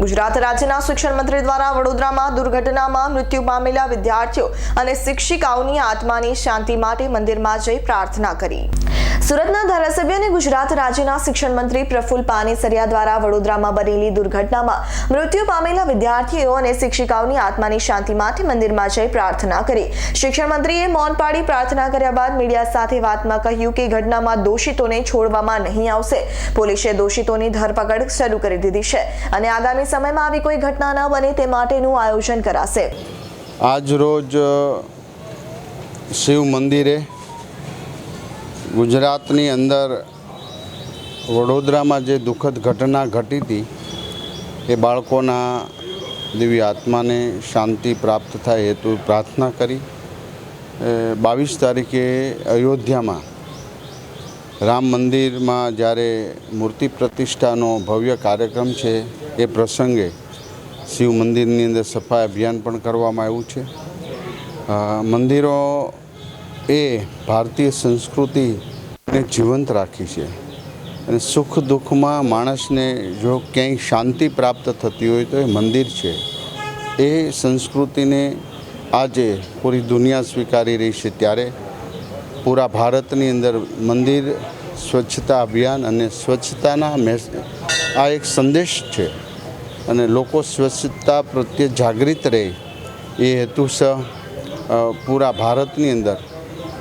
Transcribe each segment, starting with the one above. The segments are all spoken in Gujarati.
ગુજરાત રાજ્યના શિક્ષણ મંત્રી દ્વારા વડોદરામાં દુર્ઘટનામાં મૃત્યુ પામેલા વિદ્યાર્થીઓ અને શિક્ષિકાઓની આત્માની શાંતિ માટે મંદિરમાં જઈ પ્રાર્થના કરી. સુરતના ધારાસભ્ય અને ગુજરાત રાજ્યના શિક્ષણ મંત્રી પ્રફુલ પાનેસરિયા દ્વારા વડોદરામાં બનેલી દુર્ઘટનામાં મૃત્યુ પામેલા વિદ્યાર્થીઓ અને શિક્ષિકાઓની આત્માની શાંતિ માટે મંદિરમાં જઈ પ્રાર્થના કરી. શિક્ષણ મંત્રીએ મૌન પાડી પ્રાર્થના કર્યા બાદ મીડિયા સાથે વાતમાં કહ્યું કે ઘટનામાં દોષિતોને છોડવામાં નહીં આવશે. પોલીસે દોષિતોની ધરપકડ શરૂ કરી દીધી છે અને આગામી સમયમાં આવી કોઈ ઘટના ન બને તે માટેનું આયોજન કરાશે. આજ રોજ શિવ મંદિરે ગુજરાતની અંદર વડોદરામાં જે દુઃખદ ઘટના ઘટી હતી, એ બાળકોના દિવ્ય આત્માને શાંતિ પ્રાપ્ત થાય હેતુ પ્રાર્થના કરી. બાવીસ તારીખે અયોધ્યામાં રામ મંદિરમાં જ્યારે મૂર્તિ પ્રતિષ્ઠાનો ભવ્ય કાર્યક્રમ છે, એ પ્રસંગે શિવ મંદિરની અંદર સફાઈ અભિયાન પણ કરવામાં આવ્યું છે. મંદિરો એ ભારતીય સંસ્કૃતિને જીવંત રાખી છે. અને સુખ દુઃખમાં માણસને જો ક્યાંય શાંતિ પ્રાપ્ત થતી હોય તો એ મંદિર છે. એ સંસ્કૃતિને આજે પૂરી દુનિયા સ્વીકારી રહી છે ત્યારે પૂરા ભારતની અંદર મંદિર, સ્વચ્છતા અભિયાન અને સ્વચ્છતાના મેસ, આ એક સંદેશ છે. અને લોકો સ્વચ્છતા પ્રત્યે જાગૃત રહે. એ હેતુસર પૂરા ભારતની અંદર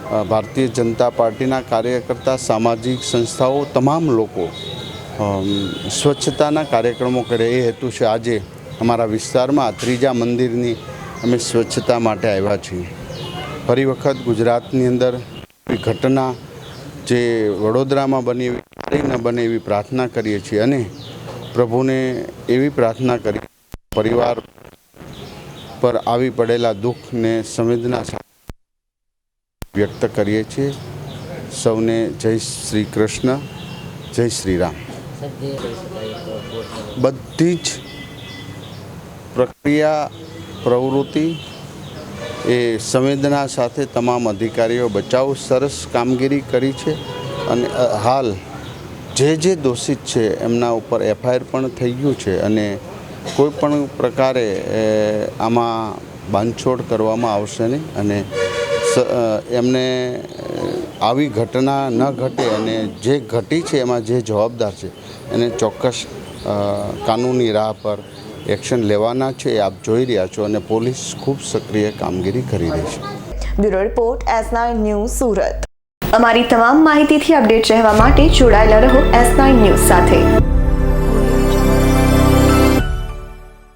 ભારતીય જનતા પાર્ટીના કાર્યકર્તા, સામાજિક સંસ્થાઓ, તમામ લોકો સ્વચ્છતાના કાર્યક્રમો કરે એ હેતુ છે. આજે અમારા વિસ્તારમાં ત્રીજા મંદિરની અમે સ્વચ્છતા માટે આવ્યા છીએ. ફરી વખત ગુજરાતની અંદર ઘટના જે વડોદરામાં બની એવી ક્યારેય ન બને એવી પ્રાર્થના કરીએ છીએ અને પ્રભુને એવી પ્રાર્થના કરી, પરિવાર પર આવી પડેલા દુઃખને સંવેદના સાથે વ્યક્ત કરીએ છીએ. સૌને જય શ્રી કૃષ્ણ, જય શ્રી રામ. બધી જ પ્રક્રિયા, પ્રવૃત્તિ એ સંવેદના સાથે તમામ અધિકારીઓ બચાવ સરસ કામગીરી કરી છે અને હાલ જે જે દોષિત છે એમના ઉપર એફઆઈઆર પણ થઈ ગયું છે અને કોઈ પણ પ્રકારે આમાં બાંધછોડ કરવામાં આવશે નહીં અને એમને આવી ઘટના ન ઘટે અને જે ઘટી છે એમાં જે જવાબદાર છે, એને ચોક્કસ કાનૂની રાહ પર એક્શન લેવાના છે, એ આપ જોઈ રહ્યા છો અને પોલીસ ખૂબ સક્રિય કામગીરી કરી રહી છે. Bureau report S news Surat. અમારી તમામ માહિતીથી અપડેટ રહેવા માટે જોડાયેલા રહો એસ ન્યૂઝ સાથે.